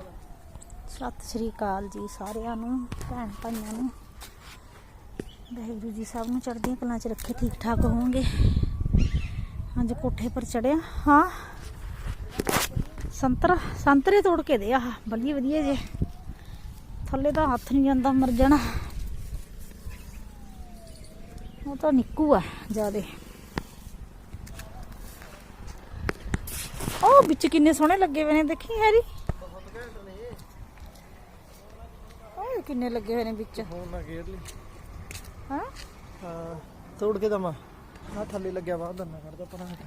ਸਤਿ ਸ਼੍ਰੀ ਅਕਾਲ ਜੀ ਸਾਰਿਆਂ ਨੂੰ, ਭੈਣ ਭਾਈਆਂ ਨੂੰ। ਵਾਹਿਗੁਰੂ ਜੀ ਸਭ ਨੂੰ ਚੜ੍ਹਦੀਆਂ ਕਲਾਂ 'ਚ ਰੱਖੇ, ਠੀਕ ਠਾਕ ਹੋਵੋਗੇ। ਅੱਜ ਕੋਠੇ ਪਰ ਚੜਿਆ ਹਾਂ। ਸੰਤਰਾ, ਸੰਤਰੇ ਤੋੜ ਕੇ ਦੇ ਆਹ ਵਧੀਆ ਵਧੀਆ ਜੇ। ਥੱਲੇ ਤਾਂ ਹੱਥ ਨਹੀਂ ਜਾਂਦਾ, ਮਰ ਜਾਣਾ। ਉਹ ਤਾਂ ਨਿੱਕੂ ਆ, ਜਿਆਦੇ। ਉਹ ਵਿੱਚ ਕਿੰਨੇ ਸੋਹਣੇ ਲੱਗੇ ਹੋਏ ਨੇ, ਦੇਖੀ ਹੈਰੀ? ਉਹ ਕਿੰਨੇ ਲੱਗੇ ਹੋਏ ਨੇ ਵਿੱਚ? ਹੁਣ ਨਾ ਗੇਰ ਲਈ। ਹਾਂ? ਹਾਂ ਤੋੜ ਕੇ ਦਮਾ ਆ ਥੱਲੇ ਲੱਗਿਆ ਵਾ ਦੰਨਾ ਕਰਦਾ ਪਰਾਂ ਹਟਾ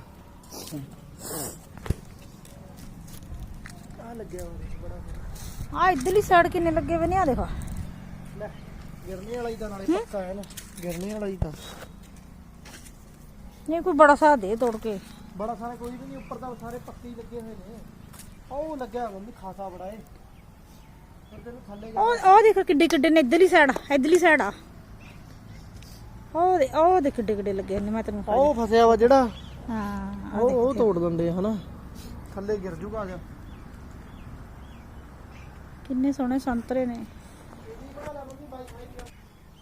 ਆ ਲੱਗਿਆ ਵਿੱਚ ਬੜਾ। ਆ ਇਧਰਲੀ ਸਾਈਡ ਕਿੰਨੇ ਲੱਗੇ ਹੋਏ ਨੇ? ਆ ਦੇਖੋ। ਲੈ ਗਿਰਨੀ ਵਾਲਾ ਹੀ ਤਾਂ ਨਾਲੇ ਪੱਕਾ ਹੈ ਨਾ। ਗਿਰਨੀ ਵਾਲਾ ਹੀ ਤਾਂ। ਨਹੀਂ ਕੋਈ ਬੜਾ ਸਾਹ ਦੇ ਤੋੜ ਕੇ। ਬੜਾ ਸਾਰਾ ਕੋਈ ਵੀ ਨਹੀਂ ਉੱਪਰ ਤਾਂ ਸਾਰੇ ਪੱਕੇ ਹੀ ਲੱਗੇ ਹੋਏ ਨੇ। ਉਹ ਲੱਗਿਆ ਮੰਮੀ ਖਾਸਾ ਬੜਾ ਏ। ਉਹ ਉਹ ਦੇਖ ਕਿੱਡੇ ਕਿੱਡੇ ਨੇ ਇਧਰਲੀ ਸਾਈਡ ਇਧਰਲੀ ਸਾਈਡ ਆ। ਉਹ ਦੇ ਉਹ ਦੇ ਕਿੱਡੇ ਕਿੱਡੇ ਲੱਗੇ ਨੇ ਮੈਂ ਤੈਨੂੰ ਉਹ ਫਸਿਆ ਵਾ ਜਿਹੜਾ? ਹਾਂ ਉਹ ਉਹ ਤੋੜ ਦਿੰਦੇ ਹਨਾ? ਥੱਲੇ ਗਿਰ ਜੂਗਾ ਆ ਜਾ। ਕਿੰਨੇ ਸੋਹਣੇ ਸੰਤਰੇ ਨੇ।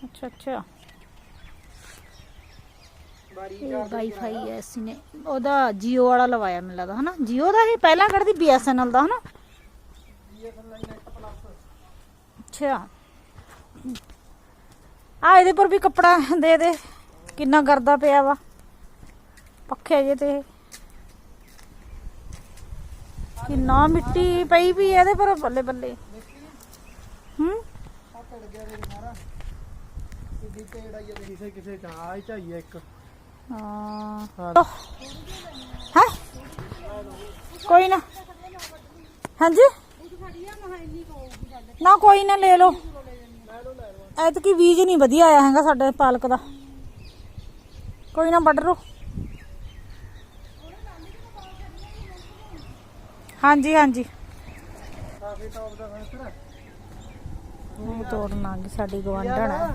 ਅੱਛਾ ਅੱਛਾ। ਵਾਈਫਾਈ ਹੈ ਅਸੀਂ ਨੇ। ਉਹਦਾ ਜੀਓ ਵਾਲਾ ਲਵਾਇਆ ਮੈਨੂੰ ਲੱਗਦਾ ਹਨਾ? ਜੀਓ ਦਾ ਇਹ ਪਹਿਲਾਂ ਕੱਢਦੀ ਬੀਐਸਐਨਐਲ ਦਾ ਹਨਾ? ਅੱਛਾ। ਆ ਇਹਦੇ ਪਰ ਵੀ ਕੱਪੜਾ ਦੇ ਦੇ। ਕਿੰਨਾ ਗਰਦਾ ਪਿਆ ਵਾ। ਪੱਖੇ ਜੇ ਤੇ ਕਿੰਨਾ ਮਿੱਟੀ ਪਈ ਵੀ ਇਹਦੇ ਪਰ ਬੱਲੇ ਬੱਲੇ। ਹੂੰ? ਆ ਟੜ ਗਿਆ ਵੇ ਸਾਰਾ ਕਿੱਡੀ ਟੇੜ ਆਈ ਆ ਤੇ। ਕਿਸੇ ਕਿਸੇ ਚ ਆ ਹੀ ਝਾਈ ਆ ਇੱਕ ਹਾਂ ਹਾਂ ਹੈ? ਕੋਈ ਨਾ। ਹਾਂਜੀ? ਨਾ ਕੋਈ ਨਾ ਲੈ ਲਓ। ਐਤਕੀ ਬੀਜ ਨਹੀਂ ਵਧੀਆ ਆਇਆ ਹੈਗਾ ਸਾਡੇ ਪਾਲਕ ਦਾ। ਕੋਈ ਨਾ ਵੱਢ ਲਓ। ਹਾਂਜੀ ਹਾਂਜੀ। ਕਾਫੀ ਟੌਪ ਦਾ ਉਹ ਤੋੜਨ ਸਾਡੀ ਗਵਾਂਢਣ ਹੈ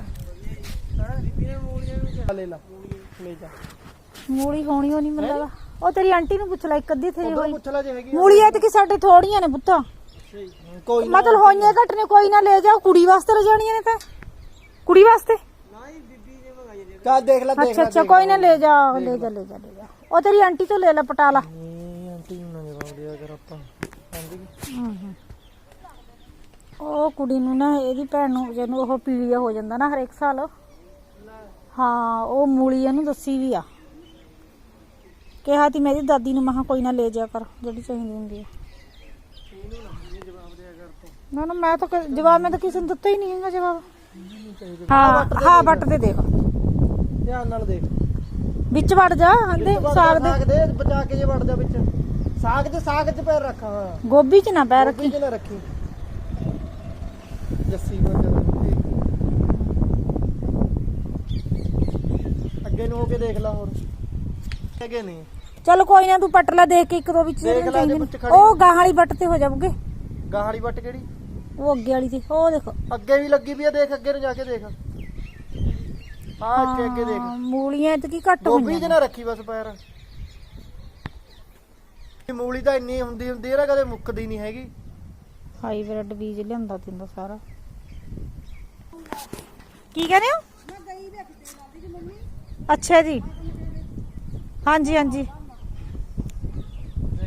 ਮੂਲੀ ਹੋਣੀ ਉਹ ਨਹੀਂ ਮਿਲਦਾ। ਉਹ ਤੇਰੀ ਆਂਟੀ ਨੂੰ ਪੁੱਛ ਲੈ ਇੱਕ ਅੱਧੀ ਥੇਰੀ ਹੋਈ। ਪੁੱਛ ਲੈ ਜੇ ਹੈਗੀ ਮੂਲੀ ਐਤਕੀ ਸਾਡੇ ਥੋੜੀਆਂ ਨੇ ਪੁੱਤਾਂ। ਕੋਈ ਨਾ। ਮਤਲਬ ਹੋਈਆਂ ਘੱਟ ਨੇ ਕੋਈ ਨਾ ਲੈ ਜਾਓ ਕੁੜੀ ਵਾਸਤੇ ਰਜਾਣੀਆਂ ਨੇ ਤਾਂ। ਕੁੜੀ ਵਾਸਤੇ? ਚੱਲ ਦੇਖ ਲੈ ਦੇਖ ਅੱਛਾ ਅੱਛਾ ਕੋਈ ਨਾ ਲੈ ਜਾ ਲੈ ਜਾ ਲੈ ਜਾ ਲੈ ਜਾ। ਉਹ ਤੇਰੀ ਆਂਟੀ ਤੋਂ ਲੈ ਲੈ ਪਟਾਲਾ ਨਹੀਂ ਆਂਟੀ ਨੂੰ ਨਾ ਜਵਾਬ ਅਗਰ ਆਪਾਂ। ਹਾਂਜੀ ਉਹ ਕੁੜੀ ਨੂੰ ਨਾ ਇਹਦੀ ਭੈਣ ਨੂੰ ਜਿਹਨੂੰ ਉਹ ਪੀਲੀਆ ਹੋ ਜਾਂਦਾ ਨਾ ਹਰੇਕ ਸਾਲ। ਹਾਂ ਉਹ ਮੂਲੀ ਇਹਨੂੰ ਦੱਸੀ ਵੀ ਆ। ਕਿਹਾ ਤੀ ਮੇਰੀ ਦਾਦੀ ਨੂੰ ਮਹਾ ਕੋਈ ਨਾ ਲੈ ਜਾ ਕਰ ਜਿਹੜੀ ਚਾਹੀਦੀ ਹੁੰਦੀ ਆ। ਨਾ ਨਾ ਮੈਂ ਤਾਂ ਕ- ਜਵਾਬ ਮੈਂ ਤਾਂ ਕਿਸੇ ਨੂੰ ਦਿੱਤਾ ਹੀ ਨਹੀਂ ਹੈਗਾ ਜਵਾਬ। ਹਾਂ ਹਾਂ ਬੱਟ ਦੇ ਦੇਖ। ਧਿਆਨ ਨਾਲ ਦੇਖ। ਵਿੱਚ ਵੜ ਜਾ ਹੰਦੇ ਸਾਗ ਦੇ ਦੇ ਬਚਾ ਕੇ ਜੇ ਵੜ ਜਾ ਵਿੱਚ। ਸਾਗ ਤੇ ਸਾਗ ਚ ਪੈਰ ਰੱਖ। ਹਾਂ ਗੋਭੀ ਚ ਨਾ ਪੈ ਰੱਖੀ। ਜੱਸੀ ਕੋ ਚੱਲ ਅੱਗੇ ਨੂੰ ਹੋ ਕੇ ਦੇਖ ਲਾ ਹੋਰ। ਅੱਗੇ ਨਹੀਂ ਚਲ ਕੋਈ ਨਾ ਤੂੰ ਪੱਟ ਲੈ ਦੇਖ ਕੇ ਇੱਕ ਦੋ ਵਿੱਚ ਦੇਖ ਜਿਹੜੇ ਲੈ ਚਾਹੀਦੇ ਜੇ ਨੇ। ਵਿੱਚ ਖੜੀ ਉਹ ਗਾਂ ਵਾਲੀ ਬੱਟ ਤੇ ਹੋ ਜਾਊਗੇ ਗਾਹੜੀ ਵੱਟ ਕਿਹੜੀ? ਉਹ ਅੱਗੇ ਵਾਲੀ ਤੇ ਉਹ ਦੇਖੋ। ਅੱਗੇ ਵੀ ਲੱਗੀ ਵੀ ਆ ਦੇਖ ਅੱਗੇ ਨੂੰ ਜਾ ਕੇ ਦੇਖ। ਆ ਅੱਗੇ ਅੱਗੇ ਦੇਖ। ਮੂਲੀਆਂ ਤੇ ਕੀ ਘੱਟ ਗੋਭੀ ਹੋਈਆਂ ਚ ਨਾ ਰੱਖੀ ਬਸ ਪੈਰ। ਇਹ ਮੂਲੀ ਤਾਂ ਇੰਨੀ ਹੁੰਦੀ ਹੁੰਦੀ ਹੈ ਨਾ ਕਦੇ ਮੁੱਕਦੀ ਨਹੀਂ ਹੈਗੀ। ਹਾਈਬ੍ਰਿਡ ਬੀਜ ਲਿਆਂਦਾ ਤਿੰਦਾ ਸਾਰਾ। ਕੀ ਕਹਿੰਦੇ ਹੋ? ਅੱਛਾ ਜੀ। ਹਾਂਜੀ ਹਾਂਜੀ। ਦੇਖ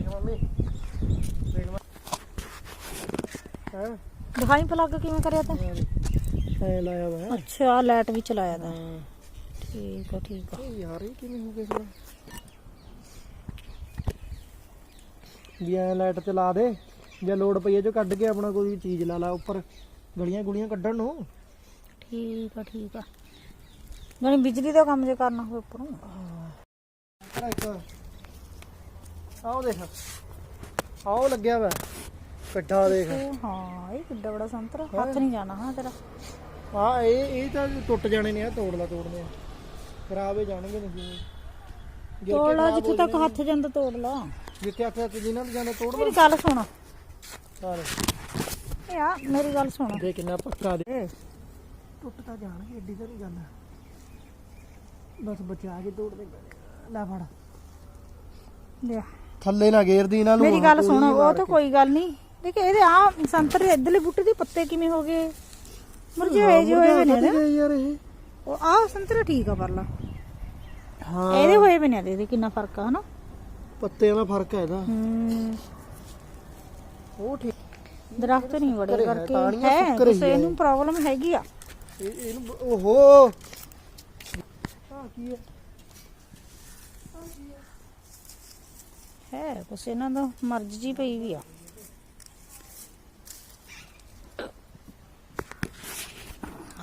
ਮੰਮੀ। ਦੇਖ ਮੈਂ ਹਾਂ? ਦਿਖਾਈ ਪਲੱਗ ਕਿਵੇਂ ਕਰਿਆ ਤਾਂ? ਐ ਲਾਇਆ ਵਾ ਅੱਛਾ ਲਾਈਟ ਵੀ ਚਲਾਇਆ ਤਾਂ। ਠੀਕ ਆ ਠੀਕ ਆ। ਯਾਰ ਇਹ ਕਿਵੇਂ ਹੋ ਗਿਆ ਸੀ ਵੀ ਐ ਲਾਈਟ ਤੇ ਲਾ ਦੇ। ਜੇ ਲੋਡ ਪਈ ਹੈ ਜੋ ਕੱਢ ਕੇ ਆਪਣਾ ਕੋਈ ਚੀਜ਼ ਲਾ ਲਾ ਉੱਪਰ। ਗਲੀਆਂ ਗੁਲੀਆਂ ਕੱਢਣ ਨੂੰ। ਠੀਕ ਆ ਠੀਕ ਆ। ਜਾਨੀ ਬਿਜਲੀ ਦਾ ਕੰਮ ਜੇ ਕਰਨਾ ਹੋਵੇ ਉੱਪਰੋਂ। ਇੱਕ। ਆਓ ਦੇਖ। ਆਓ ਲੱਗਿਆ ਵਾ। ਕੱਢਾ ਦੇਖ। ਹਾਂ ਇਹ ਕਿੱਡਾ ਬੜਾ ਸੰਤਰਾ ਹੱਥ ਨਹੀਂ ਜਾਣਾ ਹਾਂ ਤੇਰਾ। ਆ ਇਹ ਇਹ ਤਾਂ ਟੁੱਟ ਜਾਣੇ ਨੇ ਆ ਤੋੜ ਲਾ ਤੋੜਨੇ ਆ। ਖਰਾਬ ਹੋ ਜਾਣਗੇ ਨਹੀਂ ਤੋੜ ਲਾ ਜਿੱਥੇ ਤੱਕ ਹੱਥ ਜਾਂਦਾ ਤੋੜ ਲਾ ਜਿੱਥੇ ਆਖਿਆ ਤੇ ਜਿਨ੍ਹਾਂ ਦੇ ਜਾਣਾ ਤੋੜ ਮੇਰੀ ਗੱਲ ਸੁਣ। ਸਾਰੇ। ਇਹ ਆ ਮੇਰੀ ਗੱਲ ਸੁਣ। ਦੇ ਕਿੰਨਾ ਪੱਕਾ ਦੇ। ਟੁੱਟ ਤਾਂ ਜਾਣਗੇ ਏਡੀ ਤਾਂ ਨਹੀਂ ਗੱਲ। ਬਸ ਬਚਾ ਕੇ ਤੋੜ ਦੇ। ਲੈ ਫੜ। ਲਿਆ। ਥੱਲੇ ਨਾ ਗੇਰਦੀ ਇਹਨਾਂ ਨੂੰ ਮੇਰੀ ਗੱਲ ਸੁਣ ਉਹ ਤਾਂ ਕੋਈ ਗੱਲ ਨਹੀਂ। ਦੇਖ ਇਹਦੇ ਆ ਸੰਤਰੇ ਇਧਰਲੇ ਬੂਟੇ ਦੇ ਪੱਤੇ ਕਿਵੇਂ ਹੋ ਗਏ? ਮੁਰਝਾਏ ਜਿਹੇ ਹੋਏ ਹੋਏ ਨੇ ਨਾ। ਯਾਰ ਇਹ। ਉਹ ਆ ਸੰਤਰਾ ਠੀਕ ਆ ਪਰਲਾ। ਹਾਂ। ਇਹਦੇ ਹੋਏ ਵੀ ਨੇ ਇਹਦੇ ਕਿੰਨਾ ਫ਼ਰਕ ਆ ਹਨਾ? ਪੱਤਿਆਂ ਦਾ ਫ਼ਰਕ ਹੈ ਇਹਦਾ। ਹੂੰ। ਉਹ ਠੀਕ। ਦਰਖਤ ਨਹੀਂ ਹੈ, ਕਰਕੇ। ਹੈ ਕਿਸੇ। ਨੂੰ ਪ੍ਰੋਬਲਮ ਹੈਗੀ ਆ। ਇਹ ਇਹਨੂੰ ਓਹੋ। ਆ? ਕੀ ਹੈ ਹੈ ਕੁਛ ਇਹਨਾਂ ਦਾ ਮਰਜ਼ ਪਈ ਵੀ ਆ।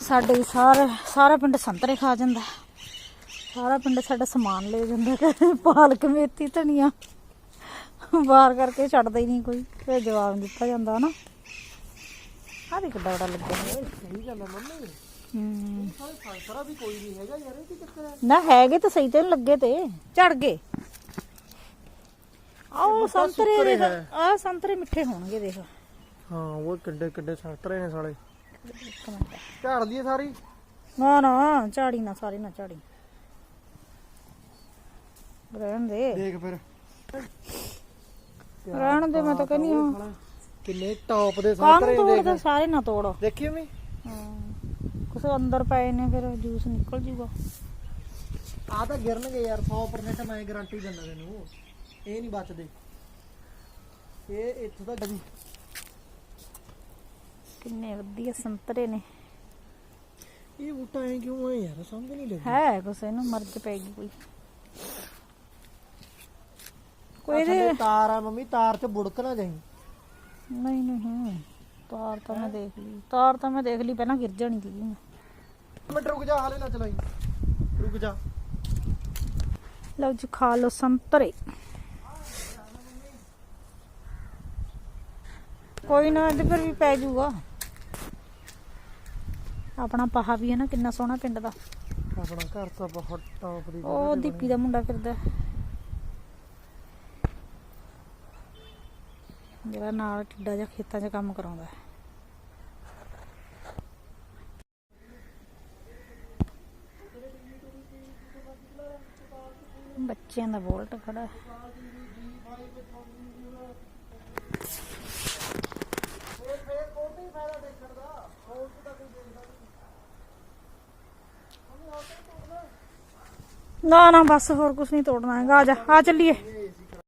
ਸਾਡੇ ਸਾਰੇ ਸਾਰਾ ਪਿੰਡ ਸੰਤਰੇ ਖਾ ਜਾਂਦਾ। ਸਾਰਾ ਪਿੰਡ ਸਾਡਾ ਸਮਾਨ ਲੈ ਜਾਂਦਾ। ਪਾਲਕ ਮੇਥੀ ਧਨੀਆ। ਬਾਹਰ ਕਰਕੇ ਛੱਡਦਾ ਹੀ ਨਹੀਂ ਕੋਈ। ਫਿਰ ਜਵਾਬ ਦਿੱਤਾ ਜਾਂਦਾ ਨਾ ਆਹ ਵੀ ਕਿੱਡਾ ਬੜਾ ਲੱਗਿਆ। ਸਹੀ ਗੱਲ ਹੈ ਮੰਮੀ। ਹੂੰ। ਸਾਰੇ ਸੰਤਰਾ ਵੀ ਕੋਈ ਨਹੀਂ ਹੈਗਾ ਯਾਰ ਇਹ ਕੀ ਚੱਕਰ ਹੈ ਨਾ ਹੈਗੇ ਤਾਂ ਸਹੀ ਤੇ ਨੀ ਲੱਗੇ ਤੇ। ਝੜ ਗਏ। ਆਹ ਬੂਟਾ ਸੰਤਰੇ। ਆਹ ਸੰਤਰੇ ਮਿੱਠੇ ਹੋਣਗੇ ਦੇਖ। ਹਾਂ ਉਹ ਕਿੱਡੇ ਕਿੱਡੇ ਸੰਤਰੇ ਨੇ ਸਾਲੇ। ਇੱਕ ਮਿੰਟ ਝਾੜ ਲਈਏ ਸਾਰੀ? ਨਾ ਨਾ ਝਾੜੀ ਨਾ ਸਾਰੀ ਨਾ ਝਾੜੀ। ਰਹਿਣ ਦੇ। ਦੇਖ ਫਿਰ। ਰਹਿਣ ਦੇ ਮੈਂ ਤਾਂ ਕਹਿੰਦੀ ਹਾਂ। ਕਿੰਨੇ ਟੌਪ ਦੇ ਸੰਤਰੇ ਦੇਖ। ਸਾਰੇ ਨਾ ਤੋੜ। ਦੇਖੀ ਮੈਂ ਕੁਛ ਅੰਦਰ ਪਏ ਨੇ ਫਿਰ ਜੂਸ ਨਿਕਲ ਜੂਗਾ। ਆ ਤਾਂ ਗਿਰਨਗੇ ਯਾਰ 100% ਮੈਂ ਗਾਰੰਟੀ ਦਿੰਦਾ ਤੈਨੂੰ। ਇਹ ਨਹੀਂ ਬਚਦੇ। ਇਹ ਇੱਥੋਂ ਜੀ ਕਿੰਨੇ ਵਧੀਆ ਸੰਤਰੇ ਨੇ। ਇਹ ਬੂਟਾ ਐ ਕਿਉਂ ਹੈ ਯਾਰ ਸਮਝ ਨਹੀਂ ਲੱਗਦੀ ਹੈ ਕੁਛ ਇਹਨੂੰ ਮਰਜ਼ ਪੈਗੀ ਕੋਈ। ਕੋਈ ਇਹਦੇ ਤਾਰ ਆ ਮੰਮੀ ਤਾਰ 'ਚ ਬੁੜਕ ਨਾ ਜਾਈ। ਨਹੀਂ ਨਹੀਂ ਤਾਰ ਤਾਂ ਮੈਂ ਦੇਖ ਲਈ। ਤਾਰ ਤਾਂ ਮੈਂ ਦੇਖ ਲਈ ਪਹਿਲਾਂ ਗਿਰ ਜਾਣੀ ਸੀ ਮੈਂ। ਰੁਕ ਜਾ ਹਾਲੇ ਨਾ ਚਲਾਈ। ਰੁਕ ਜਾ। ਲਓ ਜੀ ਖਾ ਲਓ ਸੰਤਰੇ। ਕੋਈ ਨਾ ਇਹਦੇ ਪਰ ਵੀ ਪੈ ਜਾਊਗਾ ਆਪਣਾ ਪਹਾ ਵੀ ਹੈ ਨਾ ਕਿੰਨਾ ਸੋਹਣਾ ਪਿੰਡ ਦਾ। ਆਪਣਾ ਘਰ ਤਾਂ ਬਹੁਤ ਟੌਪ ਦੀ ਉਹ ਦੀਪੀ ਦਾ ਮੁੰਡਾ ਫਿਰਦਾ। ਜਿਹੜਾ ਨਾਲ ਟਿੱਡਾ ਜਿਹਾ ਖੇਤਾਂ 'ਚ ਕੰਮ ਕਰਾਉਂਦਾ ਹੈ। ਬੱਚਿਆਂ ਦਾ ਬੋਲਟ ਖੜਾ ਹੈ। ਨਾ ਨਾ ਬਸ ਹੋਰ ਕੁਝ ਨਹੀਂ ਤੋੜਨਾ ਹੈਗਾ ਆ ਜਾ ਆ ਚੱਲੀਏ।